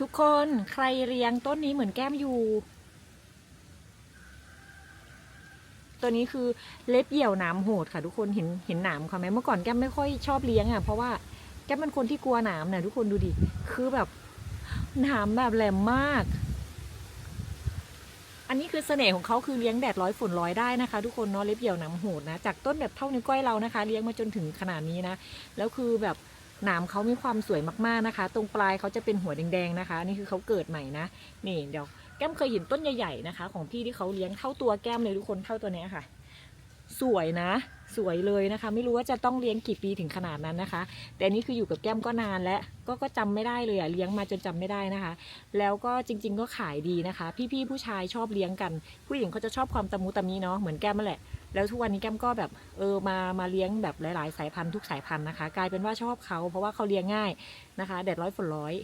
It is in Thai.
ทุกคนใครเลี้ยงต้นนี้เหมือนแก้มอยู่ ตัวนี้คือเล็บเหี่ยวหนามโหดค่ะทุกคนเห็นเห็นหนามเขาไหมเมื่อก่อนแก้มไม่ค่อยชอบเลี้ยงอะเพราะว่าแก้มเป็นคนที่กลัวหนามนะทุกคนดูดิคือแบบหนามแบบแหลมมาก อันนี้คือเสน่ห์ของเขาคือเลี้ยงแดดร้อยฝนร้อยได้นะคะ ทุกคนเนาะเล็บเหี่ยวหนามโหดนะจากต้นแบบเท่านิ้วก้อยเรานะคะ เลี้ยงมาจนถึงขนาดนี้นะแล้วคือแบบ หนามเขามีความสวยมากๆนะคะ ตรงปลายเขาจะเป็นหัวแดงๆนะคะ นี่คือเขาเกิดใหม่นะ นี่เดี๋ยวแก้มเคยเห็นต้นใหญ่ๆนะคะ ของพี่ที่เขาเลี้ยงเท่าตัวแก้มเลยทุกคนเท่าตัวนี้ค่ะ สวยนะ สวยเลยนะคะ ไม่รู้ว่าจะต้องเลี้ยงกี่ปีถึงขนาดนั้นนะคะ แต่นี่คืออยู่กับแก้มก็นานแล้วก็ก็จำไม่ได้เลยอะเลี้ยงมาจนจำไม่ได้นะคะ แล้วก็จริง ๆ ก็ขายดีนะคะ พี่ๆผู้ชายชอบเลี้ยงกัน ผู้หญิงเขาจะชอบความตะมุตะมีเนาะเหมือนแก้มนั่นแหละแล้วทุกวันนี้แก้มก็แบบเออมามาเลี้ยงแบบหลาย ๆ สายพันธุ์ทุกสายพันธุ์นะคะ กลายเป็นว่าชอบเขาเพราะว่าเขาเลี้ยงง่ายนะคะแดดร้อยฝนร้อย